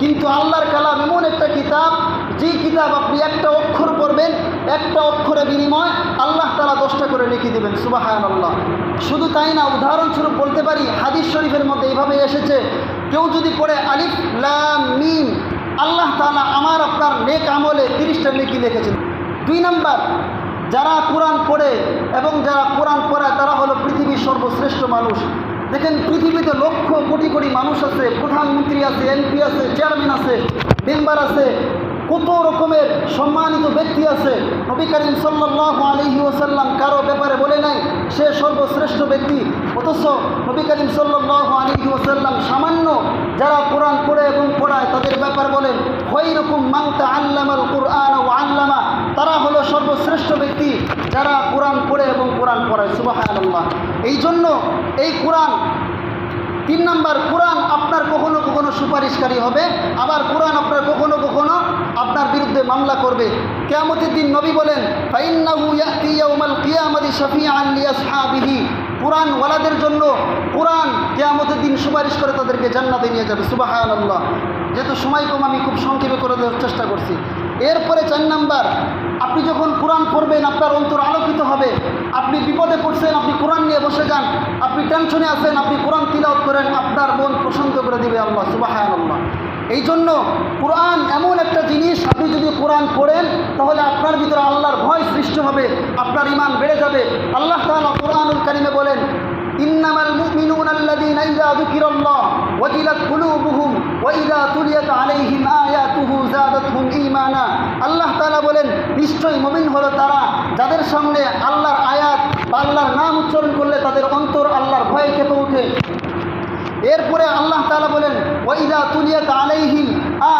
কিন্তু আল্লাহর কালাম এমন একটা কিতাব যে কিতাব আপনি একটা অক্ষর পড়বেন, একটা অক্ষরে বিনিময় আল্লাহ তালা দশটা করে লিখে দেবেন সুবাহান আল্লাহ শুধু তাই না, উদাহরণস্বরূপ বলতে পারি, হাদিস শরীফের মধ্যে এইভাবে এসেছে, কেউ যদি পড়ে আলিফ, লাম, মিম, আল্লাহ তালা আমার আপনার নেক আমলে তিরিশটা নেকি লিখেছেন দুই নাম্বার, যারা কোরআন পড়ে এবং যারা কোরআন পড়ায় তারা হলো পৃথিবীর সর্বশ্রেষ্ঠ মানুষ। দেখেন পৃথিবীতে লক্ষ কোটি কোটি মানুষ আছে, প্রধানমন্ত্রী আছে, এমপি আছে, চেয়ারম্যান আছে, মেম্বার আছে, কত রকমের সম্মানিত ব্যক্তি আছে। নবী করিম সাল্লাহ আলহি ওসাল্লাম কারও ব্যাপারে বলে নাই, সে সর্বশ্রেষ্ঠ ব্যক্তি। অথচ নবী করিম সাল্লাহ আলহি ওসাল্লাম সামান্য যারা কোরআন পড়ে এবং পড়ায় তাদের ব্যাপার বলেন রকম মাংতা আল্লামাল কোরআন ও আল্লামা। তারা হলো সর্বশ্রেষ্ঠ ব্যক্তি যারা কোরআন পড়ায় সুবাহ আল্লাহ এই জন্য এই কোরআন, তিন নম্বর কোরআন আপনার কখনো কখনো সুপারিশকারী হবে। আবার কোরআন আপনার কখনো কখনো আপনার বিরুদ্ধে মামলা করবে। কেয়ামতের দিন নবী বলেন, ফাইন্নাহু ইয়াতি কিয়ামাতি শাফিআন লিআসহাবিহি কোরআন ওয়ালাদের জন্য কেয়ামতের দিন সুপারিশ করে তাদেরকে জান্নাতে নিয়ে যাবে, সুবহানাল্লাহ। যেহেতু সময় কম, আমি খুব সংক্ষেপে করে দেওয়ার চেষ্টা করছি। এরপরে চার নাম্বার, আপনি যখন কোরআন পড়বেন, আপনার অন্তর আলোকিত হবে। আপনি বিপদে পড়ছেন, আপনি কোরআন নিয়ে বসে যান, আপনি টেনশনে আছেন, আপনি কোরআন তিলাওত করেন, আপনার মন প্রশান্ত করে দিবে আল্লাহ সুবাহ আল্লাহ এই জন্য কোরআন এমন একটা জিনিস, আপনি যদি কোরআন পড়েন, তাহলে আপনার ভিতরে আল্লাহর ভয় সৃষ্টি হবে, আপনার ইমান বেড়ে যাবে। আল্লাহ তাআলা কোরআনুল কারিমে বলেন ইন্নামাল মুমিনুন আল্লাযীনা ইযা যুকিরাল্লাহ ওয়াজিলাত কুলুবুহুম ওয়া ইযা তুলিয়াত আলাইহিম আয়াতুহু যাদাতহুম ঈমানা আল্লাহ তাআলা বলেন নিশ্চয়ই মুমিন হলো তারা যাদের সামনে আল্লাহর আয়াত আল্লাহর নাম উচ্চারণ করলে তাদের অন্তর আল্লাহর ভয়ে কেঁপে ওঠে। এরপরে আল্লাহ তাআলা বলেন, ওয়াইদা তুলিয়াত আলাইহিম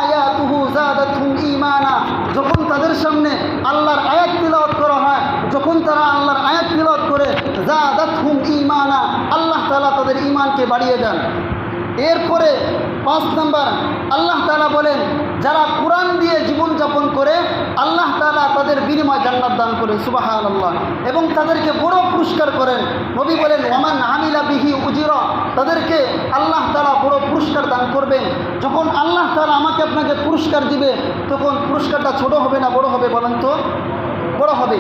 আয়াতুহু যাদাতহুম ঈমানা। যখন তাদের সামনে আল্লাহর আয়াত তিলাওয়াত করা হয়, যখন তারা আল্লাহর আয়াত তিলাওয়াত করে যাদাতহুম ঈমানা আল্লাহ তাআলা তাদের ঈমানকে বাড়িয়ে দেন। এরপরে পাঁচ নম্বর, আল্লাহ তাআলা বলেন, যারা কোরআন দিয়ে জীবনযাপন করে, আল্লাহ তালা তাদের বিনিময় জান্নাত দান করেন সুবাহান আল্লাহ এবং তাদেরকে বড় পুরস্কার করেন। নবী বলেন ওমান আমিলা বিহি উজির। তাদেরকে আল্লাহ তাআলা বড় পুরস্কার দান করবেন। যখন আল্লাহ তাআলা আমাকে আপনাকে পুরস্কার দিবে, তখন পুরস্কারটা ছোট হবে না বড় হবে বলেন তো? বড় হবে।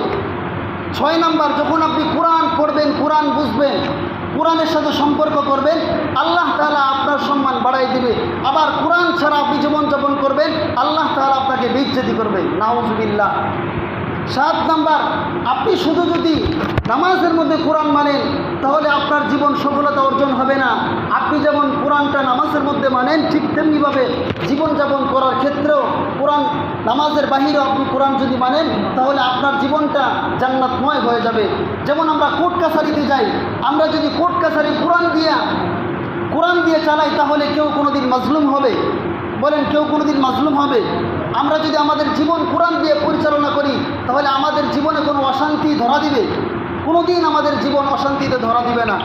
ছয় নাম্বার, যখন আপনি কোরআন পড়বেন, কোরআন বুঝবেন কোরআনের সাথে সম্পর্ক করবেন, আল্লাহ তাআলা আপনার সম্মান বাড়াই দিবে। আবার কোরআন ছাড়া আপনি জীবনযাপন করবেন, আল্লাহ তাআলা আপনাকে বেজ্জতি করবে নাউজুবিল্লাহ। সাত নাম্বার, আপনি শুধু যদি নামাজের মধ্যে কোরআন মানেন, তাহলে আপনার জীবন সফলতা অর্জন হবে না। আপনি যেমন কোরআনটা নামাজের মধ্যে মানেন, ঠিক তেমনিভাবে জীবনযাপন করার কোরআন নামাজের বাহিরেও আপনি কোরআন যদি মানেন, তাহলে আপনার জীবনটা জান্নাতময় হয়ে যাবে। যেমন আমরা কোর্ট কাছারিতে যাই, আমরা যদি কোর্ট কাছারি কোরআন দিয়া, কোরআন দিয়ে চালাই, তাহলে কেউ কোনোদিন মাজলুম হবে। বলেন, কেউ কোনোদিন মাজলুম হবে? আমরা যদি আমাদের জীবন কোরআন দিয়ে পরিচালনা করি, তাহলে আমাদের জীবনে কোনো অশান্তি ধরা দিবে? কোনোদিন আমাদের জীবন অশান্তিতে ধরা দিবে না।